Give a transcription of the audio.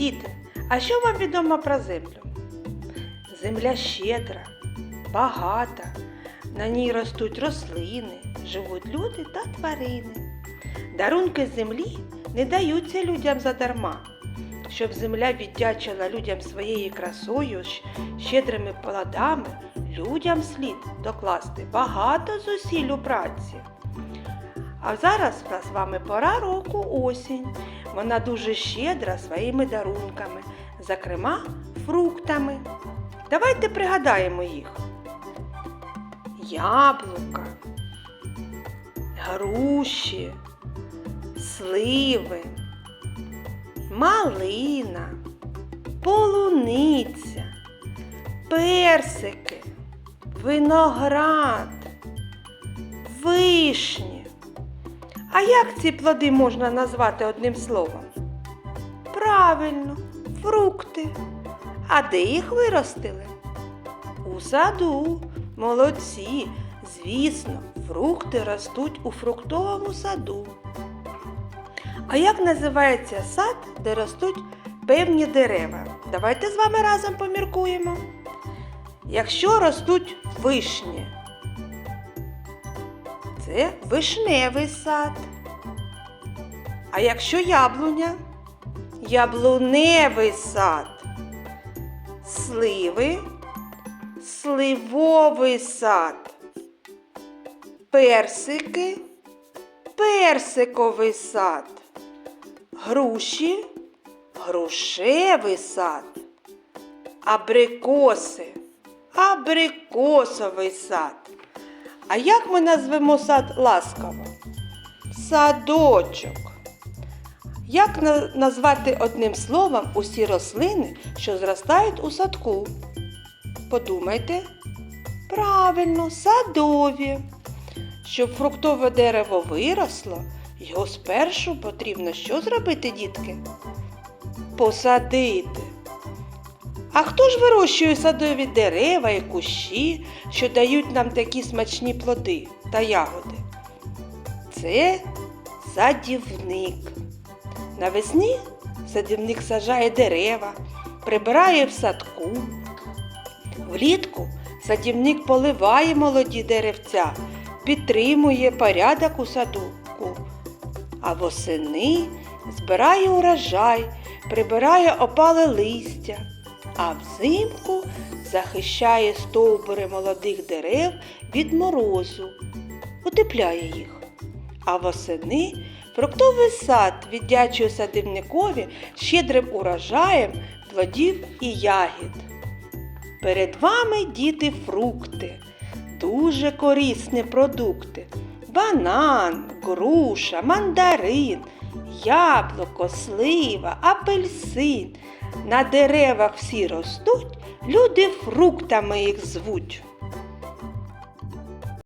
Діти, а що вам відомо про землю? Земля щедра, багата, на ній ростуть рослини, живуть люди та тварини. Дарунки землі не даються людям задарма. Щоб земля віддячила людям своєю красою, щедрими плодами, людям слід докласти багато зусиль у праці. А зараз в нас з вами пора року осінь. Вона дуже щедра своїми дарунками, зокрема фруктами. Давайте пригадаємо їх. Яблука, груші, сливи, малина, полуниця, персики, виноград, вишні. А як ці плоди можна назвати одним словом? Правильно, фрукти. А де їх виростили? У саду. Молодці. Звісно, фрукти ростуть у фруктовому саду. А як називається сад, де ростуть певні дерева? Давайте з вами разом поміркуємо. Якщо ростуть вишні, це вишневий сад. А якщо яблуня? Яблуневий сад. Сливи, сливовий сад. Персики, персиковий сад. Груші, грушевий сад. Абрикоси, абрикосовий сад. А як ми назвемо сад ласкаво? Садочок. Як назвати одним словом усі рослини, що зростають у садку? Подумайте. Правильно, садові. Щоб фруктове дерево виросло, його спершу потрібно що зробити, дітки? Посадити. А хто ж вирощує садові дерева і кущі, що дають нам такі смачні плоди та ягоди? Це садівник. Навесні садівник сажає дерева, прибирає в садку. Влітку садівник поливає молоді деревця, підтримує порядок у садку. А восени збирає урожай, прибирає опале листя, а взимку захищає стовбури молодих дерев від морозу, утепляє їх. А восени фруктовий сад віддячує садівникові щедрим урожаєм плодів і ягід. Перед вами діти фрукти, дуже корисні продукти. Банан, груша, мандарин, яблуко, слива, апельсин. На деревах всі ростуть, люди фруктами їх звуть.